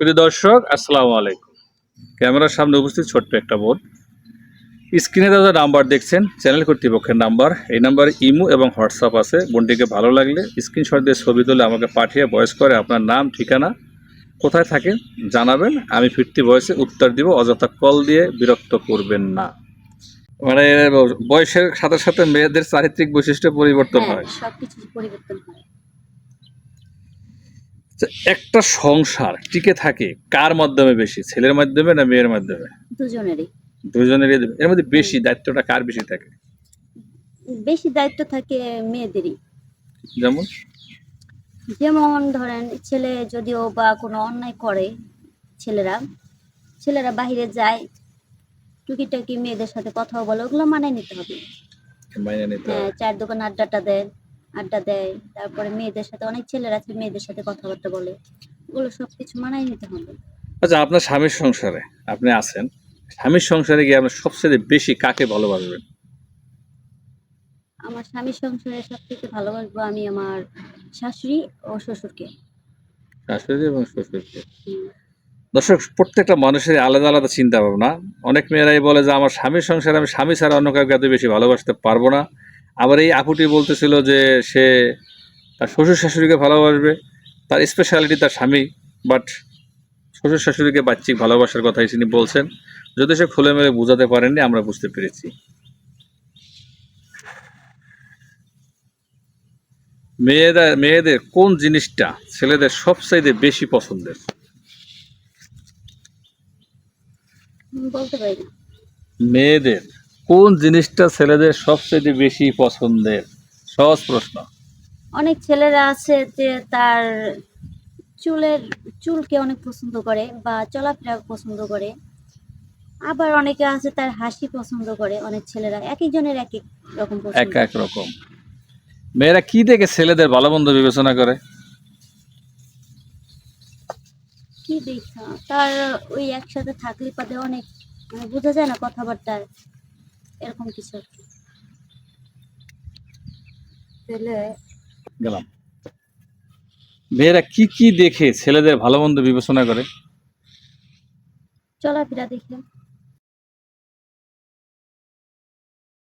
প্রিয় দর্শক আসসালামু আলাইকুম। ক্যামেরার সামনে উপস্থিত ছোট্ট একটা বোর্ড স্ক্রিনে দাদা নাম্বার দেখছেন চ্যানেল কর্তৃপক্ষের নাম্বার। এই নাম্বারে ইমো এবং হোয়াটসঅ্যাপ আছে। বোনটিকে ভালো লাগলে স্ক্রিনশট দিয়ে ছবি তুলে আমাকে পাঠিয়ে ভয়েস করে আপনার নাম ঠিকানা কোথায় থাকেন জানাবেন। আমি ফিরতি ভয়েসে উত্তর দিব অযথা কল দিয়ে বিরক্ত করবেন না। মানে বয়সের সাথে সাথে মেয়েদের চারিত্রিক বৈশিষ্ট্য পরিবর্তন হ্যাঁ হয়। সবকিছু পরিবর্তন হয়। একটা সংসার টিকে থাকে কার মাধ্যমে বেশি? ছেলের মাধ্যমে না মেয়ের মাধ্যমে? দুজনেরই। দুজনেরই এর মধ্যে বেশি দায়িত্বটা কার বেশি থাকে? বেশি দায়িত্ব থাকে মেয়েদেরই। যেমন? যেমন ধরেন ছেলে যদিও বা কোনো অন্যায় করে ছেলেরা ছেলেরা বাইরে যায় টুকিটাকি মেয়েদের সাথে কথা বলে ওগুলো মানে নিতে হবে। হ্যাঁ চায়ের দোকানে আড্ডাটা দেয় আড্ডা দেয় তারপরে মেয়েদের সাথে অনেক ছেলেরা আছে মেয়েদের সাথে কথাবার্তা বলে। ওগুলো সব কিছু মানায় নিতে হবে। আচ্ছা আপনার স্বামীর সংসারে আপনি আছেন স্বামীর সংসারে গিয়ে আপনি সবচেয়ে বেশি কাকে ভালোবাসবেন? আমার স্বামীর সংসারে সব থেকে ভালোবাসবো আমি আমার শাশুড়ি ও শ্বশুরকে। শাশুড়ি এবং শ্বশুরকে? দর্শক প্রত্যেকটা মানুষের আলাদা আলাদা চিন্তা ভাবনা অনেক মেয়েরাই বলে যে আমার স্বামীর সংসারে আমি স্বামী ছাড়া অন্য কাউকে এত বেশি ভালোবাসতে পারব না। আবার এই আপুটি বলতেছিল যে সে তার শ্বশুর শাশুড়িকে ভালোবাসবে তার স্পেশালিটি তার স্বামী বাট শ্বশুর শাশুড়িকে বাচ্চিক ভালোবাসার কথাই তিনি বলছেন। যদি সে খুলে মেলে বোঝাতে পারেননি আমরা বুঝতে পেরেছি। মেয়েরা মেয়েদের কোন জিনিসটা ছেলেদের সবচাইতে বেশি পছন্দের? মেয়েদের। কোন জিনিসটা ছেলেদের সবচেয়ে বেশি পছন্দের? সহজ প্রশ্ন। অনেক ছেলেরা আছে যে তার চুলের চুলকে অনেক পছন্দ করে বা চলাফেরা পছন্দ করে। আবার অনেকে আছে তার হাসি পছন্দ করে অনেক ছেলেরা এক একজনের এক এক রকম এক পছন্দ। এক রকম। মেয়েরা কি দেখে ছেলেদের ভালো মন্দ বিবেচনা করে? কি দেখা? তার ওই একসাথে থাকলে পাতে অনেক মানে বোঝা যায় না কথাবার্তায়। এরকম কিছু আর কি। তাহলে গেলাম। মেয়েরা কি কি দেখে ছেলেদের ভালো মন্দ বিবেচনা করে? চলাফেরা দেখে